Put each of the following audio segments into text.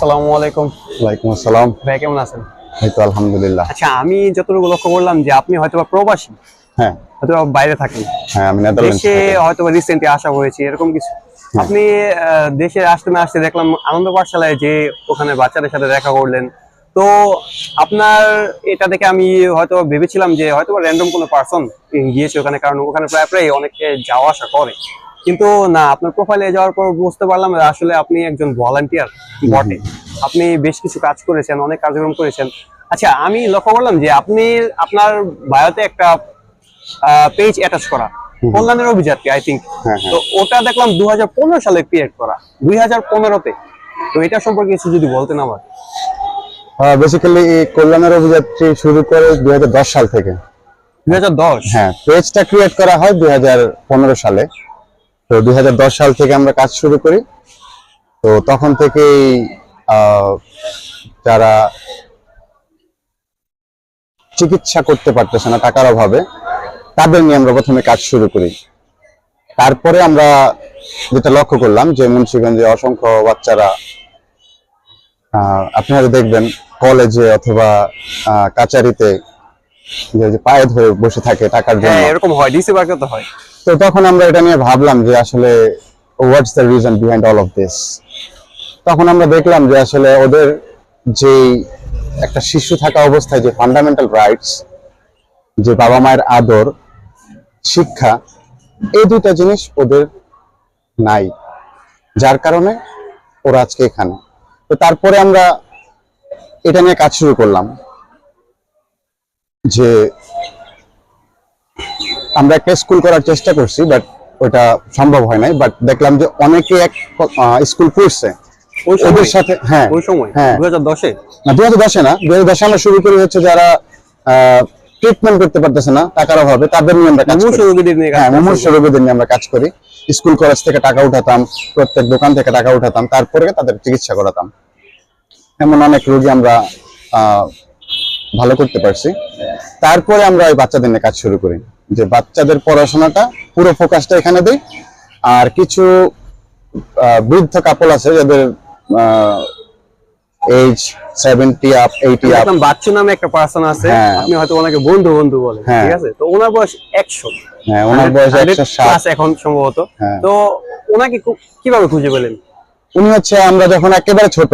আসসালামু আলাইকুম। ওয়ালাইকুম আসসালাম। ভাই কেমন আছেন? এই তো আলহামদুলিল্লাহ। আচ্ছা আমি যতটুকু লক্ষ্য করলাম যে আপনি হয়তো প্রবাসী হ্যাঁ। হয়তো বাইরে থাকেন। হ্যাঁ আমি নেদারল্যান্ডস দেশে হয়তো রিসেন্টলি আসা হয়েছে এরকম কিছু। আপনি আহ, দেশে আসতে না আসতে দেখলাম আনন্দ পাঠশালায় যে ওখানে বাচ্চাদের সাথে দেখা করলেন। তো আপনার এটা দেখে আমি হয়তো ভেবেছিলাম যে হয়তো র্যান্ডম কোনো পার্সন গিয়েছে ওখানে কারণ ওখানে প্রায় প্রায় অনেকে যাওয়া আসা করে। কিন্তু না আপনার প্রোফাইলে যাওয়ার পর বুঝতে পারলাম আসলে আপনি একজন ভলান্টিয়ার বটে। আপনি বেশ কিছু কাজ করেছেন অনেক কার্যক্রম করেছেন। আচ্ছা আমি লক্ষ্য করলাম যে আপনি আপনার বায়োতে একটা পেজ অ্যাটাচ করা। কল্যাণের অভিযাত্রী আই থিঙ্ক। তো ওটা দেখলাম দুই হাজার পনেরো সালে ক্রিয়েট করা দুই হাজার পনেরোতে। তো এটা সম্পর্কে কিছু যদি বলতেন আমার বেসিক্যালি এই কল্যাণের অভিযাত্রী শুরু করে দুই হাজার দশ সাল থেকে। দুই হাজার দশ? হ্যাঁ পেজটা ক্রিয়েট করা হয় দুই হাজার পনেরো সালে। তো দুই হাজার দশ সাল থেকে আমরা কাজ শুরু করি। তো তখন থেকেই যারা চিকিৎসা করতে পারতেছে না, টাকার অভাবে, তাদের নিয়ে আমরা প্রথমে কাজ শুরু করি। তারপরে আমরা যেটা লক্ষ্য করলাম যে মুন্সিগঞ্জে অসংখ্য বাচ্চারা আপনারা দেখবেন কলেজে অথবা কাচারিতে যে যে পায়ে ধরে বসে থাকে টাকার জন্য। হ্যাঁ এরকম হয় ডিসি বার্কে তো হয়। তো তখন আমরা এটা নিয়ে ভাবলাম যে আসলে what's the reason behind all of this তখন আমরা দেখলাম যে আসলে ওদের যে একটা শিশু থাকা অবস্থায় যে ফান্ডামেন্টাল রাইটস যে বাবা মায়ের আদর, শিক্ষা, এই দুইটা জিনিস ওদের নাই। যার কারণে ওরা আজকে এখানে। তো তারপরে আমরা এটা নিয়ে কাজ শুরু করলাম যে আমরা একটা স্কুল করার চেষ্টা করছি বাট ওটা সম্ভব হয় নাই। বাট দেখলাম যে অনেকে এক স্কুল করছে ওদের সাথে হ্যাঁ। ওই সময়? হ্যাঁ। দুই হাজার দশে? না দুই হাজার দশে না। দুই হাজার দশে আমরা শুরু করি হচ্ছে যারা ট্রিটমেন্ট করতে পারতেছে না টাকার অভাবে তাদের নিয়ে আমরা কাজ করি। হ্যাঁ। মুমূর্ষ রোগীদের নিয়ে আমরা কাজ করি। স্কুল কলেজ থেকে টাকা উঠাতাম প্রত্যেক দোকান থেকে টাকা উঠাতাম তারপরে তাদের চিকিৎসা করাতাম। এমন অনেক রোগী আমরা আহ, ভালো করতে পারছি। তারপরে আমরা ওই বাচ্চাদের নিয়ে কাজ শুরু করি। যে বাচ্চাদের পড়াশোনাটা পুরো ফোকাসটা এখানে দিই। আর কিছু বৃদ্ধ কাপল আছে যাদের age seventy up eighty up Bachchu নামে একটা পার্সন আছে। হ্যাঁ। আপনি হয়তো ওনাকে বন্ধু বন্ধু বলেন হ্যাঁ। ঠিক আছে? তো ওনার বয়স একশো। হ্যাঁ ওনার বয়স একশো সাত এখন সম্ভবত। হ্যাঁ। তো ওনাকে কীভাবে খুঁজে পেলেন? উনি হচ্ছে আমরা যখন একেবারে ছোট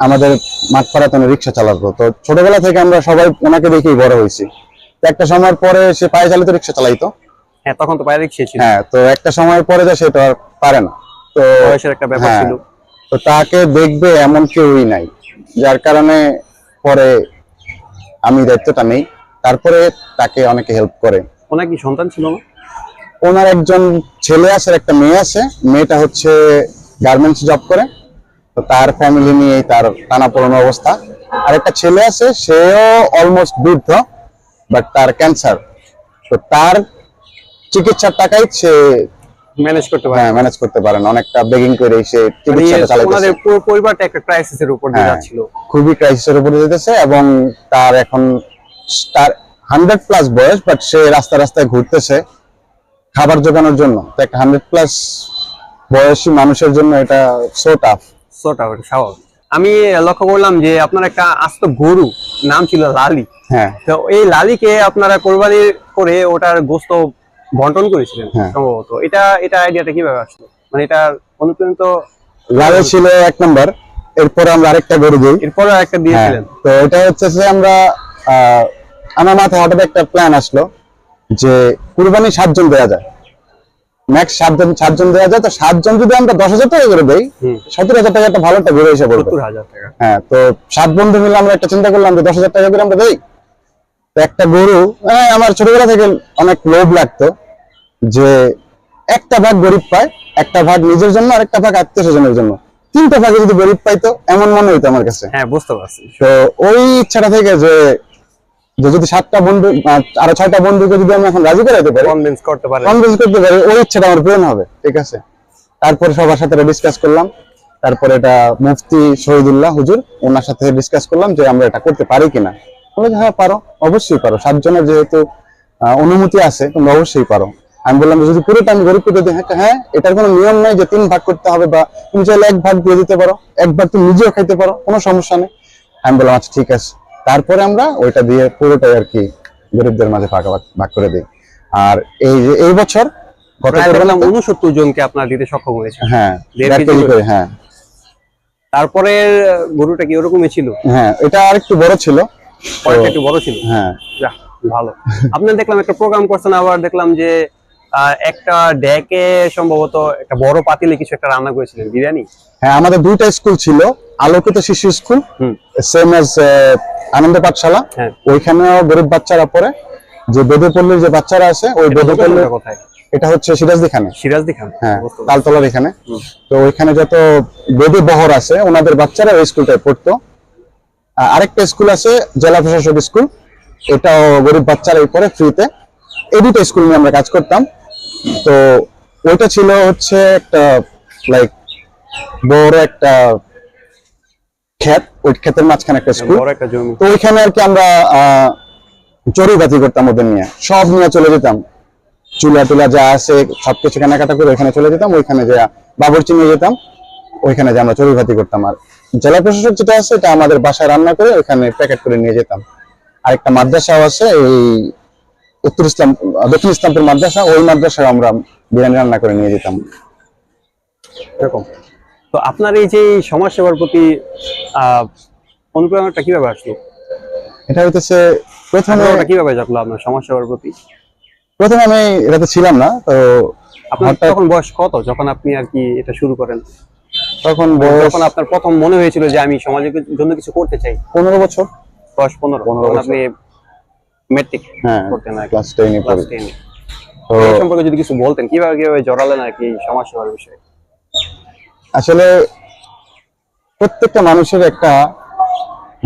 আমাদের মাঠ পাড়াতে রিক্সা চালাতো। তো ছোটবেলা থেকে আমরা সবাই ওনাকে দেখেই বড় হয়েছি। একটা সময়ের পরে সে পায়ে চালিত রিক্সা চালাইতো। হ্যাঁ তখন তো পায়ে রিক্সা ছিল। হ্যাঁ তো একটা সময়ের পরে যে সেটা আর পারে না। তো বয়সের একটা ব্যাপার হ্যাঁ, ছিল। তো তাকে দেখবে এমন কেউই নাই যার কারণে পরে আমি দায়িত্বটা নেই। তারপরে তাকে অনেকে হেল্প করে। ওনার কি সন্তান ছিল না ওনার একজন ছেলে আছে আর একটা মেয়ে আছে। মেয়েটা হচ্ছে গার্মেন্টস জব করে। তো তার ফ্যামিলি নিয়েই তার টানাপোড়ানো অবস্থা। আর একটা ছেলে আছে সেও অলমোস্ট বৃদ্ধ। বাট তার ক্যান্সার। তো তার চিকিৎসার টাকাই সে ম্যানেজ করতে পারে। হ্যাঁ ম্যানেজ করতে পারে না। অনেকটা বেগিং করে সে মানে চিকিৎসাটা ওনাদের পুরো পরিবারটা একটা ক্রাইসিসের উপর দিয়ে হ্যাঁ। যাচ্ছিল। খুবই ক্রাইসিসের উপরে যেতেছে এবং তার এখন তার হান্ড্রেড প্লাস বয়স বাট সে রাস্তা রাস্তায় ঘুরতেছে খাবার জোগানোর জন্য। তো একটা হান্ড্রেড প্লাস বয়সী মানুষের জন্য এটা সো টাফ সোটা স্বাভাবিক। আমি লক্ষ্য করলাম যে আপনার একটা আস্ত গরু নাম ছিল লালি। হ্যাঁ। তো এই লালিকে আপনারা কোরবানি করে ওটার গোস্ত বন্টন করেছিলেন হ্যাঁ। সম্ভবত। এটা এটা আইডিয়াটা কীভাবে আসলো? মানে এটা অনুপ্রাণিত লালি ছিল এক নম্বর এরপরে আমরা আরেকটা গরু দিই। এরপরে একটা হ্যাঁ, দিয়েছিলেন। তো এটা হচ্ছে যে আমরা আহ, আমার মাথায় হঠাৎ একটা প্ল্যান আসলো যে কুরবানি সাতজন দেওয়া যায়। ম্যাক্স সাতজন সাতজন দেওয়া যায়। তো সাতজন যদি আমরা দশ হাজার টাকা করে দেই। সত্তর হাজার টাকা একটা ভালো একটা ঘুরে এসে পড়বে। হ্যাঁ তো সাত বন্ধু মিলে আমরা একটা চিন্তা করলাম যে দশ হাজার টাকা করে আমরা দেই। তো একটা গরু আমার ছোটবেলা থেকে অনেক লোভ লাগতো যে একটা ভাগ গরিব পায় একটা ভাগ নিজের জন্য আর একটা ভাগ আত্মীয় স্বজনের জন্য। তিনটা ভাগে যদি গরিব পাইতো এমন মনে হইতো আমার কাছে। হ্যাঁ বুঝতে পারছি। তো ওই ইচ্ছাটা থেকে যে যে যদি সাতটা বন্ধু আরও ছয়টা বন্ধুকে যদি আমি এখন রাজি করাইতে পারি কনভিন্স করতে পারেন। কনভিন্স করতে পারি ওই ইচ্ছাটা আমার পূরণ হবে ঠিক আছে? তারপরে সবার সাথে ডিসকাস করলাম। তারপরে এটা মুফতি শহীদুল্লাহ হুজুর ওনার সাথে ডিসকাস করলাম যে আমরা এটা করতে পারি কিনা। বলে যে, হ্যাঁ পারো অবশ্যই পারো। সাতজনের যেহেতু অনুমতি আছে তোমরা অবশ্যই পারো। আমি বললাম যদি পুরোটা আমি গরিবকে দিয়ে দিই, হ্যাঁ হ্যাঁ এটার কোনো নিয়ম নাই যে তিন ভাগ করতে হবে বা তুমি চাইলে এক ভাগ দিয়ে দিতে পারো এক ভাগ তুমি নিজেও খাইতে পারো কোনো সমস্যা নেই। আমি বললাম আচ্ছা ঠিক আছে। তারপরে আমরা ওইটা দিয়ে পুরোটাই আর কি গরিবদের মাঝে ভাগ করে দিই। আর এই যে এই বছর গত দেখলাম উনসত্তর জনকে আপনার দিতে সক্ষম হয়েছে। হ্যাঁ হ্যাঁ। তারপরে গরুটা কি ওরকমই ছিল? হ্যাঁ এটা বড় ছিল। একটু বড় ছিল? হ্যাঁ। ভালো। আপনার দেখলাম একটা প্রোগ্রাম করছেন আবার দেখলাম যে একটা ডেকে সম্ভবত একটা বড় পাতিলে কিছু একটা রান্না করেছিলেন বিরিয়ানি? হ্যাঁ আমাদের দুইটা স্কুল ছিল। আলোকিত শিশু স্কুল সেম এজ আনন্দ পাঠশালা। হ্যাঁ। ওইখানেও গরিব বাচ্চারা পড়ে। যে বেদেপল্লির যে বাচ্চারা আছে ওই বেদেপল্লির এটা হচ্ছে সিরাজদি খানে সিরাজদি খান হ্যাঁ তালতলার এখানে। তো ওইখানে যত বেদে বহর আছে ওনাদের বাচ্চারা ওই স্কুলটায় পড়তো। আরেকটা স্কুল আছে জেলা প্রশাসক স্কুল। এটাও গরিব বাচ্চারাই পড়ে ফ্রিতে। এই দুটো স্কুল নিয়ে আমরা কাজ করতাম। তো ওইটা ছিল হচ্ছে একটা লাইক বড় একটা ক্ষেত ওই ক্ষেতের মাঝখানে একটা স্কুল। একটা জমি। তো ওইখানে আর কি আমরা চড়ুইবাতি করতাম ওদের নিয়ে। সব নিয়ে চলে যেতাম। চুলা টুলা যা আছে সবকিছু কেনাকাটা করে ওইখানে চলে যেতাম। ওইখানে যে বাবরচি নিয়ে যেতাম। ওইখানে যে আমরা চড়ুইবাতি করতাম। আর জেলা প্রশাসক যেটা আছে এটা আমাদের বাসায় রান্না করে ওইখানে প্যাকেট করে নিয়ে যেতাম। আর একটা মাদ্রাসাও আছে এই উত্তর ইসলাম দক্ষিণ ইসলামপুর মাদ্রাসা ওই মাদ্রাসায় আমরা বিরিয়ানি রান্না করে নিয়ে যেতাম। এরকম। তো আপনার এই যে সমাজ সেবার প্রতি অনুপ্রেরণাটা কীভাবে আসলো? এটা হচ্ছে প্রথমে কীভাবে জাগলো আপনার সমাজ সেবার প্রতি? প্রথমে আমি এটাতে ছিলাম না তো আপনার তখন বয়স কত যখন আপনি আর কি এটা শুরু করেন? তখন বয়স যখন আপনার প্রথম মনে হয়েছিল যে আমি সমাজের জন্য কিছু করতে চাই? পনেরো বছর। বয়স পনেরো। 15 তখন বছর। আপনি মেট্রিক হ্যাঁ ক্লাস টেনে পড়ি। সম্পর্কে যদি কিছু বলতেন কীভাবে কীভাবে জড়ালেন আর কি সমাজ সেবার বিষয়ে? আসলে প্রত্যেকটা মানুষের একটা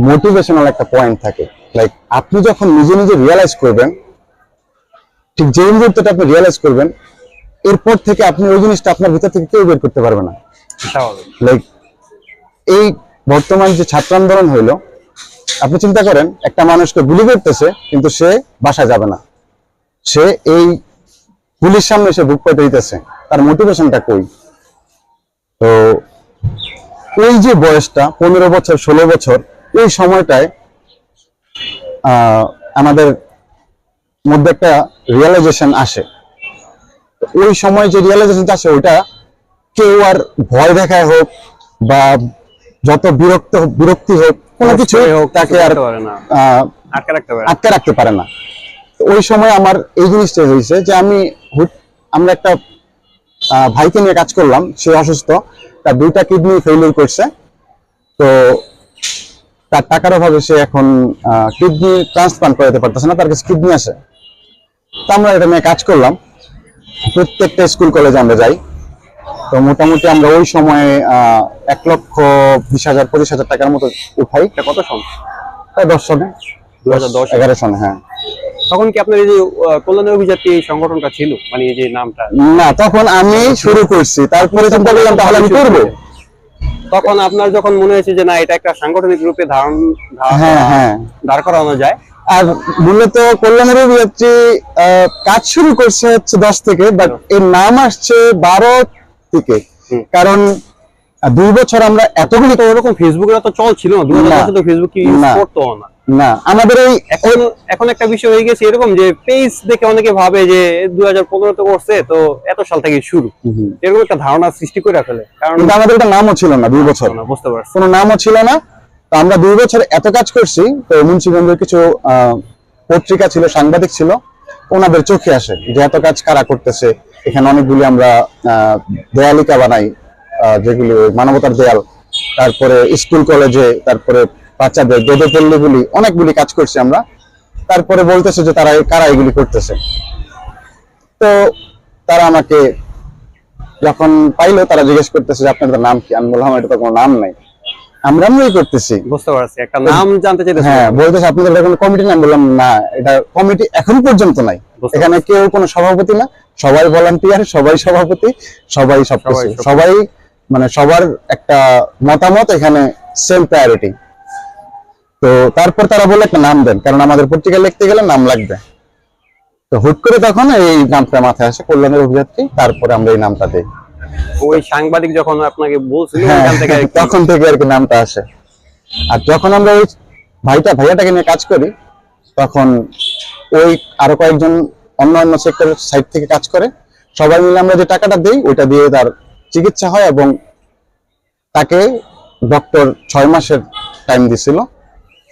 মোটিভেশনাল একটা পয়েন্ট থাকে। লাইক আপনি যখন নিজে নিজে রিয়েলাইজ করবেন ঠিক যে মুহূর্তটা আপনি রিয়েলাইজ করবেন এরপর থেকে আপনি ওই জিনিসটা আপনার ভিতর থেকে কেউ বের করতে পারবে না। লাইক এই বর্তমান যে ছাত্র আন্দোলন হইল আপনি চিন্তা করেন একটা মানুষকে গুলি করতেছে কিন্তু সে বাসা যাবে না। সে এই পুলিশ সামনে সে বুক পেতে দিতেছে তার মোটিভেশনটা কই? তো ওই যে বয়সটা পনেরো বছর ষোলো বছর এই সময়টায় আমাদের মধ্যে একটা রিয়েলাইজেশন আসে। ওই সময় যে রিয়েলাইজেশন আসে ওইটা কেউ আর ভয় দেখায় হোক বা যত বিরক্ত বিরক্তি হোক কোনো কিছু হোক, তাকে আর আটকে রাখতে পারে না। ওই সময় আমার এই জিনিসটা হয়েছে যে আমি আমরা একটা ভাইকে নিয়ে কাজ করলাম সে অসুস্থ তার দুইটা কিডনি ফেলিওর করছে। তো তার টাকার অভাবে সে এখন কিডনি ট্রান্সপ্লান্ট করাতে পারতেছে না তার কাছে কিডনি আছে। তো আমরা এটা নিয়ে কাজ করলাম। প্রত্যেকটা স্কুল কলেজে আমরা যাই। তো মোটামুটি আমরা ওই সময়ে আহ, এক লক্ষ বিশ হাজার পঁচিশ হাজার টাকার মতো উঠাই। এটা কত সন? প্রায় দশ সনে। দু হাজার দশ এগারো সনে হ্যাঁ। তখন কি আপনার এই যে কল্যাণ অভিযাত্রী এই সংগঠনটা ছিল? মানে এই যে নামটা? না তখন আমি শুরু করছি। তারপরে চিন্তা করলাম তাহলে আমি করব। তখন আপনার যখন মনে হয়েছে যে না এটা একটা সাংগঠনিক রূপে ধারণ হ্যাঁ হ্যাঁ। দাঁড় করানো যায় আর মূলত কল্যাণের অভিযাত্রী আহ, কাজ শুরু করছে হচ্ছে দশ থেকে বাট এর নাম আসছে বারো থেকে। কারণ দুই বছর আমরা এতগুলি তো ওরকম ফেসবুকের তো চল ছিল না। দু হাজার। তো ফেসবুক কি করতো না? না আমাদের এই এখন এখন একটা বিষয় হয়ে গেছে এরকম যে পেজ দেখে অনেকে ভাবে যে দুই হাজার পনেরোতে করছে তো এত সাল থেকে শুরু। এরকম একটা ধারণা সৃষ্টি করে ফেলে কারণ আমাদের এটা নামও ছিল না দুই বছর। না, বুঝতে পারছি। কোনো নামও ছিল না। তো আমরা দুই বছর এত কাজ করছি তো মুন্সিগঞ্জের কিছু পত্রিকা ছিল সাংবাদিক ছিল ওনাদের চোখে আসে যে এত কাজ কারা করতেছে। এখানে অনেকগুলি আমরা আহ, দেয়ালিকা বানাই আহ, যেগুলি মানবতার দেয়াল। তারপরে স্কুল কলেজে তারপরে বাচ্চাদের বেদপল্লীগুলি অনেকগুলি কাজ করছি আমরা। তারপরে বলতেছে যে তারা কারা এগুলি করতেছে। তো তারা আমাকে যখন পাইলো তারা জিজ্ঞেস করতেছে যে আপনাদের নাম কি? আমি বললাম এটা তো কোনো নাম নাই। আমরা আমরাই করতেছি। বুঝতে পারছি একটা নাম জানতে চাইতেছি। হ্যাঁ বলতেছে আপনাদের এটা কোনো কমিটি নাই? বললাম না এটা কমিটি এখন পর্যন্ত নাই। এখানে কেউ কোনো সভাপতি না। সবাই ভলান্টিয়ার সবাই সভাপতি সবাই সবকিছু। সবাই মানে সবার একটা মতামত এখানে সেম প্রায়োরিটি তো তারপর তারা বলে একটা নাম দেন কারণ আমাদের পত্রিকা লিখতে গেলে নাম লাগবে। তো হুট করে তখন এই নামটা মাথায় আসে কল্যাণের অভিযাত্রী তারপরে আমরা এই নামটা দিই। ওই সাংবাদিক যখন আপনাকে বলছিল হ্যাঁ, তখন থেকে আর কি নামটা আসে। আর যখন আমরা ওই ভাইটা ভাইয়াটাকে নিয়ে কাজ করি তখন ওই আরও কয়েকজন অন্য অন্য সেক্টরের সাইড থেকে কাজ করে। সবাই মিলে আমরা যে টাকাটা দিই ওইটা দিয়ে তার চিকিৎসা হয় এবং তাকে ডক্টর ছয় মাসের টাইম দিছিল।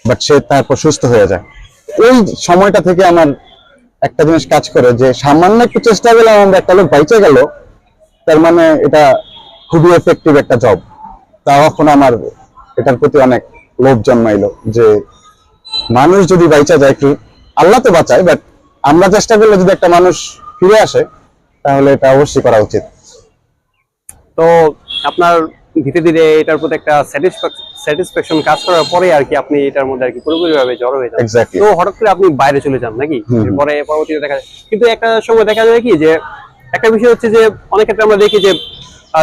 বাট সে তারপর সুস্থ হয়ে যায়। ওই সময়টা থেকে আমার একটা জিনিস কাজ করে যে সামান্য একটু চেষ্টা করলাম আমরা একটা লোক বাইচে গেল, তার মানে এটা খুবই এফেক্টিভ একটা জব তখন আমার এটার প্রতি অনেক লোভ জন্মাইলো যে মানুষ যদি বাইচা যায় একটু, আল্লাহ তো বাঁচায় বাট আমরা চেষ্টা করলে যদি একটা মানুষ ফিরে আসে, তাহলে এটা অবশ্যই করা উচিত। তো আপনার ধীরে ধীরে এটার প্রতি একটা স্যাটিসফ্যাকশন কাজ করার পরে আর কি আপনি এটার মধ্যে আর কি পুরোপুরি ভাবে জড়ো হয়ে যান। তো হঠাৎ করে আপনি বাইরে চলে যান নাকি? পরে পরবর্তীতে দেখা যায়। কিন্তু একটা সময় দেখা যায় কি যে একটা বিষয় হচ্ছে যে অনেক ক্ষেত্রে আমরা দেখি যে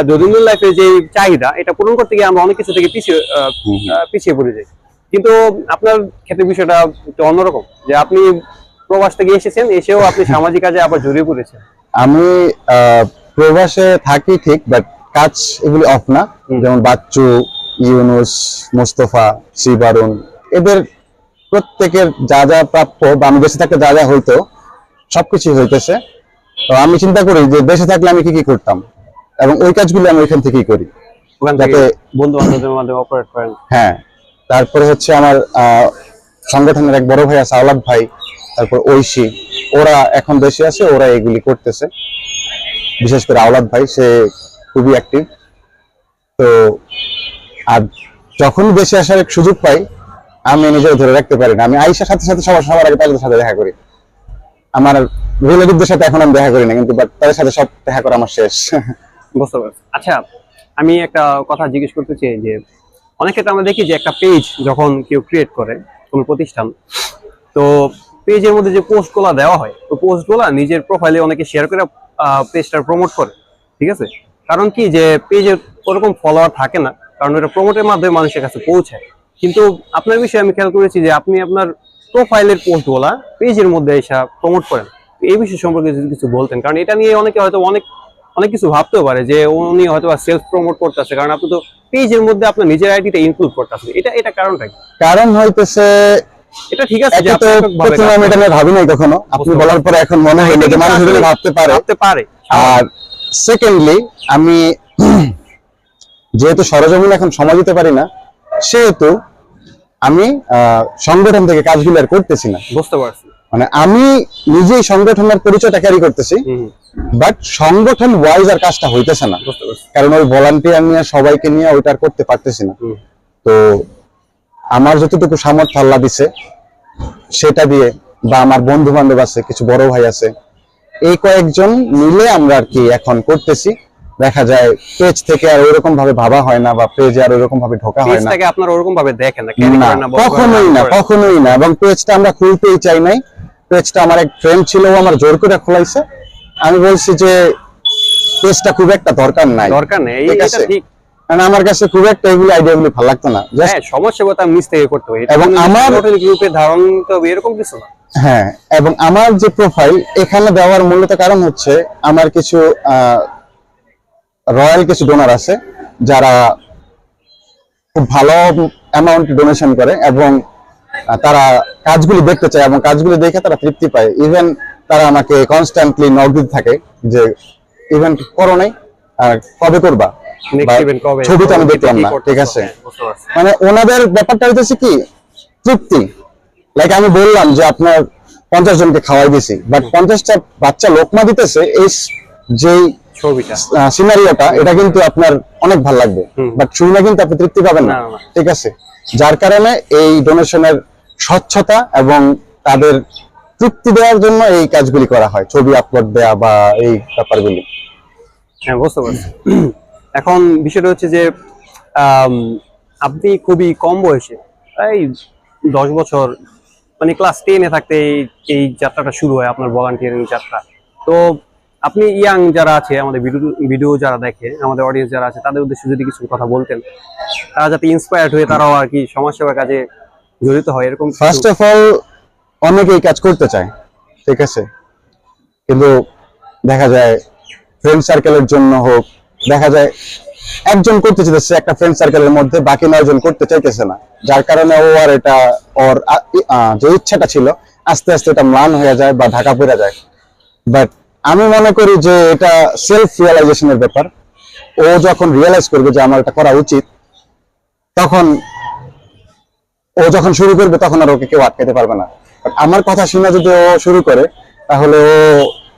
দৈনন্দিন লাইফে যে চাহিদা এটা পূরণ করতে গিয়ে আমরা অনেক কিছু থেকে পিছিয়ে পিছিয়ে পড়ে যাই। কিন্তু আপনার ক্ষেত্রে বিষয়টা একটু অন্যরকম যে আপনি প্রবাস থেকে এসেছেন এসেও আপনি সামাজিক কাজে আবার জড়িয়ে পড়েছেন। আমি আহ, প্রবাসে থাকি ঠিক বাট কাজ এগুলি অফ না। যেমন বাচ্চু ইউনুস মুস্তফা শিবারুন এদের প্রত্যেকের যা যা প্রাপ্য বা আমি দেশে থাকতে যা যা হইতো সবকিছু হইতেছে। তো আমি চিন্তা করি যে দেশে থাকলে আমি কি কি করতাম এবং ওই কাজগুলো আমি ওইখান থেকেই করি। যাতে- বন্ধু বান্ধবদের মাধ্যমে অপারেট করেন। হ্যাঁ তারপরে হচ্ছে আমার সংগঠনের এক বড় ভাই আছে আওলাদ ভাই তারপর ঐশী। ওরা এখন দেশে আছে ওরা এগুলি করতেছে। বিশেষ করে আওলাদ ভাই সে খুবই অ্যাক্টিভ তো, আর যখন দেশে আসার সুযোগ পাই, আমি নিজেও ধরে রাখতে পারি না। আমি আইসার সাথে সাথে সবার সবার আগে তাদের সাথে দেখা করি। আমার রিলেটিভদের সাথে এখন আমি দেখা করি না, কিন্তু but তাদের সাথে সব দেখা করা আমার শেষ। বুঝতে পারছি। আচ্ছা আমি একটা কথা জিজ্ঞেস করতে চাই যে, অনেক ক্ষেত্রে আমরা দেখি যে একটা পেজ যখন কেউ ক্রিয়েট করে, কোনো প্রতিষ্ঠান, তো পেজের মধ্যে যে পোস্টগুলো দেওয়া হয় ওই পোস্টগুলো নিজের প্রোফাইলে অনেকে শেয়ার করে পেজটা প্রমোট করে, ঠিক আছে? কারণ কি যে পেজের ওরকম ফলোয়ার থাকে না কারণ এটা প্রমোটের মাধ্যমে মানুষের কাছে পৌঁছায়। কিন্তু আপনার বিষয়ে আমি খেয়াল করেছি যে আপনি আপনার প্রোফাইলের পোস্টগুলা পেজের মধ্যে এসে প্রমোট করেন। এই বিষয় সম্পর্কে যদি কিছু বলতেন কারণ এটা নিয়ে অনেকে হয়তো অনেক অনেক কিছু ভাবতেও পারে যে উনি হয়তো সেলফ প্রমোট করতেছে কারণ আপনি তো পেজের মধ্যে আপনার নিজের আইডিটা ইনক্লুড করতেছেন। এটা এটা কারণটা কি? কারণ হইতেছে এটা ঠিক আছে যে আপনি প্রথমে আমি এটা ভাবি নাই কখনো। আপনি বলার পরে এখন মনে হইল যে মানুষ ভাবতে পারে। ভাবতে পারে। আর সেকেন্ডলি আমি যেহেতু সরজমিনে এখন সময় দিতে পারি না সেহেতু আমি সংগঠন থেকে কাজগুলো আর করতেছি না। বুঝতে পারছি। মানে আমি নিজেই সংগঠনের পরিচয়টা ক্যারি করতেছি বাট সংগঠন ওয়াইজ আর কাজটা হইতেছে না। কারণ ওই ভলান্টিয়ার নিয়ে সবাইকে নিয়ে ওইটা আর করতে পারতেছি না। তো আমার যতটুকু সামর্থ্য আল্লাহ দিছে সেটা দিয়ে বা আমার বন্ধু বান্ধব আছে কিছু বড় ভাই আছে এই কয়েকজন মিলে আমরা আর কি এখন করতেছি। দেখা যায় পেজ থেকে আর ওইরকম ভাবে ভাবা হয় না বা পেজে আর ওইরকম ভাবে ঢোকা হয় না। আপনারা ওরকম ভাবে দেখেন না কখনোই না কখনোই না এবং পেজটা আমরা খুলতেই চাই নাই। পেজটা আমার এক ফ্রেন্ড ছিল ও আমার জোর করে খোলাইছে। আমি বলছি যে পেজটা খুব একটা দরকার নাই। দরকার নেই ঠিক এটা আছে। কারণ আমার কাছে খুব একটা এগুলো আইডিয়াগুলো ভালো লাগতো না। হ্যাঁ সমস্যা কথা নিজ থেকে করতে হবে। এবং আমার- গ্রুপে ধারণ তো এরকম কিছু না। হ্যাঁ এবং আমার যে প্রোফাইল এখানে দেওয়ার মূলত কারণ হচ্ছে আমার কিছু রয়্যাল কিছু ডোনার আছে যারা খুব ভালো অ্যামাউন্ট ডোনেশন করে এবং তারা কাজগুলি দেখতে চায় এবং কাজগুলি দেখে তারা তৃপ্তি পায়। ইভেন তারা আমাকে কনস্ট্যান্টলি নক দিতে থাকে যে ইভেন্ট করো নাই কবে করবা? ছবি তো আমি দেখলাম না ঠিক আছে? হ্যাঁ, মানে ওনাদের ব্যাপারটা হইতেছে কি তৃপ্তি। লাইক আমি বললাম যে আপনার পঞ্চাশ জনকে খাওয়াই দিছি বাট পঞ্চাশটা বাচ্চা লোকমা দিতেছে এই যে ছবিটা। সিনারিওটা এটা কিন্তু আপনার অনেক ভালো লাগবে। বাট শুনে কিন্তু আপনি তৃপ্তি পাবেন না। ঠিক আছে? যার কারণে এই ডোনেশনের স্বচ্ছতা এবং তাদের তৃপ্তি দেওয়ার জন্য এই কাজগুলি করা হয় ছবি আপলোড দেয়া বা এই ব্যাপারগুলি। হ্যাঁ বুঝতে পারছি। এখন বিষয়টা হচ্ছে যে আপনি খুবই কম বয়সে এই দশ বছর মানে ক্লাস টেনে থাকতে এই- যাত্রাটা শুরু হয়, আপনার ভলান্টিয়ারিং যাত্রা। তো আপনি ইয়াং যারা আছে, আমাদের ভিডিও ভিডিও যারা দেখে, আমাদের অডিয়েন্স যারা আছে, তাদের উদ্দেশ্যে যদি কিছু কথা বলতেন, তারা যাতে ইন্সপায়ার্ড হয়ে তারাও আর কি সমাজসেবার কাজে জড়িত হয়, এরকম ফার্স্ট অফ অল অনেকেই কাজ করতে চায়, ঠিক আছে? কিন্তু দেখা যায় ফ্রেন্ড সার্কেলের জন্য হোক, দেখা যায় একজন করতে চাইতেছে একটা ফ্রেন্ড সার্কেলের মধ্যে, বাকি নয়জন করতে চাইতেছে না। যার কারণে ও আর এটা, ওর যে ইচ্ছাটা ছিল, আস্তে আস্তে এটা ম্লান হয়ে যায় বা ঢাকা পড়ে যায়। বাট আমি মনে করি যে এটা সেলফ রিয়েলাইজেশনের ব্যাপার। ও যখন রিয়েলাইজ করবে যে আমার এটা করা উচিত, তখন ও যখন শুরু করবে তখন আর ওকে কেউ আটকাতে পারবে না। আমার কথা শুনে যদি ও শুরু করে, তাহলে ও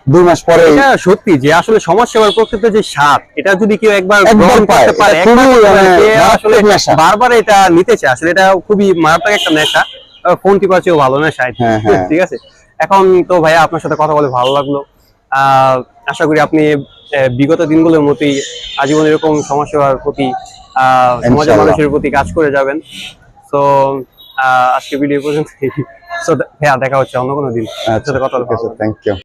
দুই মাস পরে এটা সত্যি যে আসলে সমাজ সেবার প্রকৃত যে স্বাদ এটা যদি কেউ একবার গ্রহণ করতে পারে মানে আসলে বারবার এটা নিতে চায়। আসলে এটা খুবই মারাত্মক একটা নেশা। ফোন টিপার চেয়েও ভালো নেশা। হ্যাঁ, হ্যাঁ। ঠিক আছে? এখন তো ভাইয়া আপনার সাথে কথা বলে ভালো লাগল। আশা করি আপনি বিগত দিনগুলোর মতোই আজীবন এরকম সমাজ সেবার প্রতি আহ, সমাজের মানুষের প্রতি কাজ করে যাবেন। তো আজকে ভিডিও পর্যন্ত ভাইয়া দেখা হচ্ছে অন্য কোনো দিন। কথা থ্যাংক ইউ